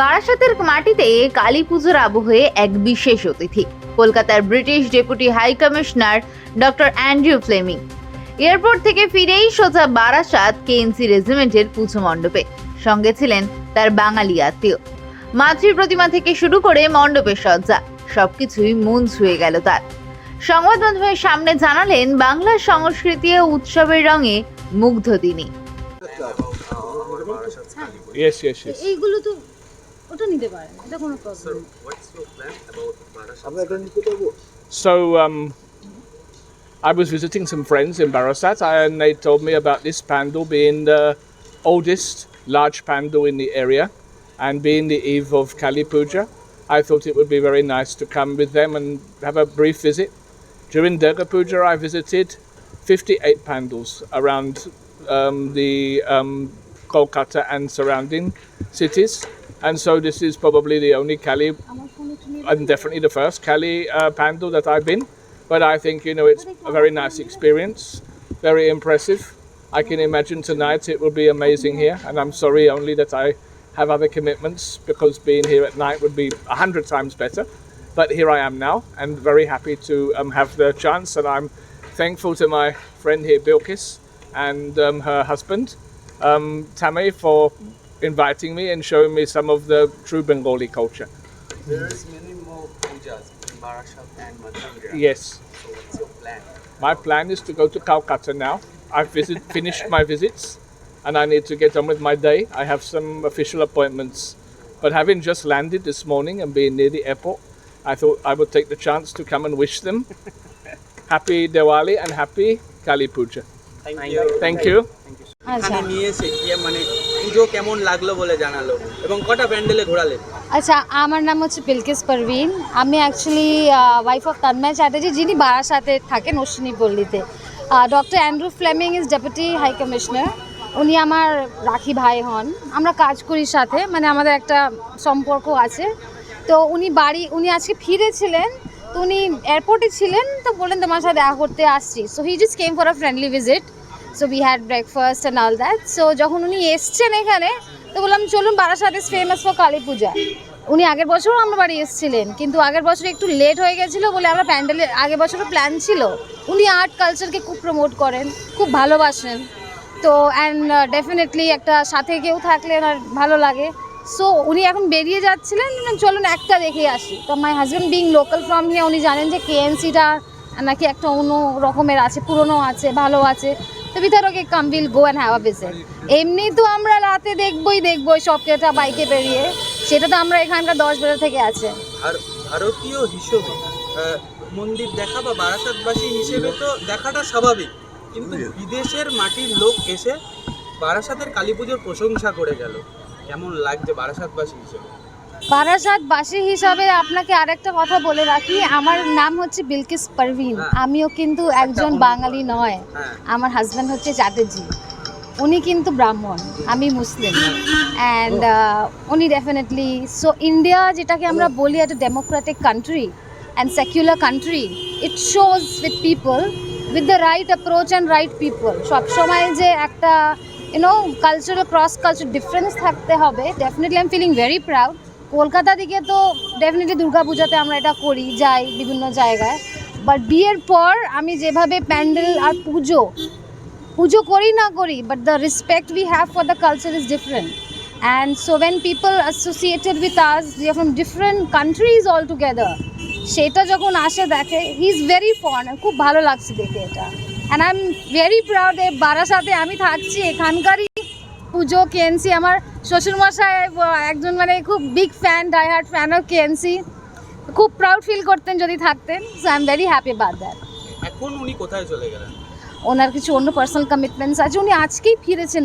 বারাসাতের মাটিতে কালী পুজোর আবহে এক বিশেষ অতিথি কলকাতার British deputy high commissioner doctor Andrew Fleming. Airport থেকে ফিরেই সোজা বারাসাত কেএনসি রেজিমেন্টের পুজো মণ্ডপে। সঙ্গে ছিলেন তার বাঙালি আত্মীয়। মাতৃ প্রতিমা থেকে শুরু করে মণ্ডপের সজ্জা সবকিছুই মন ছুঁয়ে গেল তার। সংবাদ মাধ্যমের সামনে জানালেন বাংলার সংস্কৃতি ও উৎসবের রঙে মুগ্ধ তিনি. এইগুলো তো ওটা নিতে পারেন এটা কোনো problem So um, I was visiting some friends in Barasat, and they told me about this pandal being the oldest large pandal in the area, and being the eve of Kali Puja. I thought it would be very nice to come with them and have a brief visit. During Durga Puja, I visited 58 pandals around um, the um, Kolkata and surrounding cities, And so this is probably the only Cali, and definitely the first Cali uh, Pando that I've been. But I think, you know, it's a very nice experience, very impressive. I can imagine tonight it will be amazing here. And I'm sorry only that I have other commitments because being here at night would be a hundred times better. But here I am now and very happy to um, have the chance. And I'm thankful to my friend here, Bilkis, and um, her husband, um, Tammy, for inviting me and showing me some of the true Bengali culture. There is many more pujas in Barashat and Matangra. Yes. So what's your plan? My plan is to go to Calcutta now. I've visit, finished my visits and I need to get on with my day. I have some official appointments. But having just landed this morning and being near the airport, I thought I would take the chance to come and wish them happy Diwali and happy Kali Puja. Thank you. Thank you. Thank you. Thank you. পুজো কেমন লাগল বলে জানালো? এবং কটা প্যান্ডেলে ঘোরালে? আচ্ছা আমার নাম হচ্ছে বিলকিস পারভিন। আমি actually wife of Tanmay Chatterjee যিনি বারাসাতে থাকেন Ashwini পল্লীতে। Doctor Andrew Fleming is deputy high commissioner উনি আমার রাখি ভাই হন। আমরা কাজ করি সাথে মানে আমাদের একটা সম্পর্ক আছে। তো উনি বাড়ি, উনি আজকে ফিরেছিলেন। তো উনি এয়ারপোর্টে ছিলেন, তো বললেন তোমার সাথে দেখা করতে আসছি। So he just came for a friendly visit so we had breakfast and all that so যখন উনি এসছেন এখানে, তো বললাম, চলুন Barasat is famous for Kali Puja উনি আগের বছরও আমরা বাড়ি এসেছিলেন, কিন্তু আগের বছর একটু লেট হয়ে গেছিল বলে আমরা প্যান্ডেলের আগের বছরও প্ল্যান ছিল। উনি আর্ট কালচারকে খুব প্রমোট করেন, খুব ভালোবাসেন। তো অ্যান্ড ডেফিনেটলি একটা সাথে কেউ থাকলে আর ভালো লাগে। সো উনি এখন বেরিয়ে যাচ্ছিলেন চলুন, একটা দেখে আসি। তো my husband being local from here উনি জানেন যে কেএনসিটা নাকি একটা অন্য রকমের আছে, পুরনো আছে, ভালো আছে। তো ভিতর okay come will go and have a visit এমনি তো আমরা রাতে দেখবই দেখবই সব কেটা বাইকে বেরিয়ে। সেটা তো আমরা এখানকার দশ বেলা থেকে আছে। আর ভারতীয় হিসেবে মন্দির দেখা বা বারাসাতবাসী হিসেবে তো দেখাটা স্বাভাবিক। কিন্তু বিদেশের মাটির লোক এসে বারাসাতের কালী পুজোর প্রশংসা করে গেল। কেমন লাগছে বারাসাতবাসী হিসেবে? বারাসাতবাসী হিসাবে আপনাকে আরেকটা কথা বলে রাখি আমার নাম হচ্ছে বিলকিস পারভিন। হ্যাঁ। আমিও কিন্তু একজন বাঙালি নয়। হ্যাঁ। আমার হাজব্যান্ড হচ্ছে চ্যাটার্জি উনি কিন্তু ব্রাহ্মণ আমি মুসলিম। অ্যান্ড উনি ডেফিনেটলি সো ইন্ডিয়া যেটাকে আমরা বলি একটা democratic country and secular country it shows with people with the right approach and right people সবসময় যে একটা you know cultural cross culture difference থাকতে হবে definitely I am feeling very proud Kolkata দিকে তো ডেফিনেটলি দুর্গাপূজাতে আমরা এটা করি, যাই বিভিন্ন জায়গায়। বাট বিয়ের পর আমি যেভাবে প্যান্ডেল আর পুজো পুজো করি না করি but the respect we have for the culture is different and so when people associated with us যে from different countries all together সেটা যখন আসে দেখে হি ইজ ভেরি ফন খুব ভালো লাগছে দেখে এটা। And I am very proud এ বারাসাতে আমি থাকছি, এখানকারই পুজো কেএনসি আমার শ্বশুরমশাই একজন মানে খুব big fan die hard fan of KNC খুব প্রাউড ফিল করতেন যদি থাকতেন so I am very happy about that এখন উনি কোথায় চলে গেলেন? ওনার কিছু অন্য পার্সোনাল কমিটমেন্টস আছে উনি আজকেই ফিরেছেন।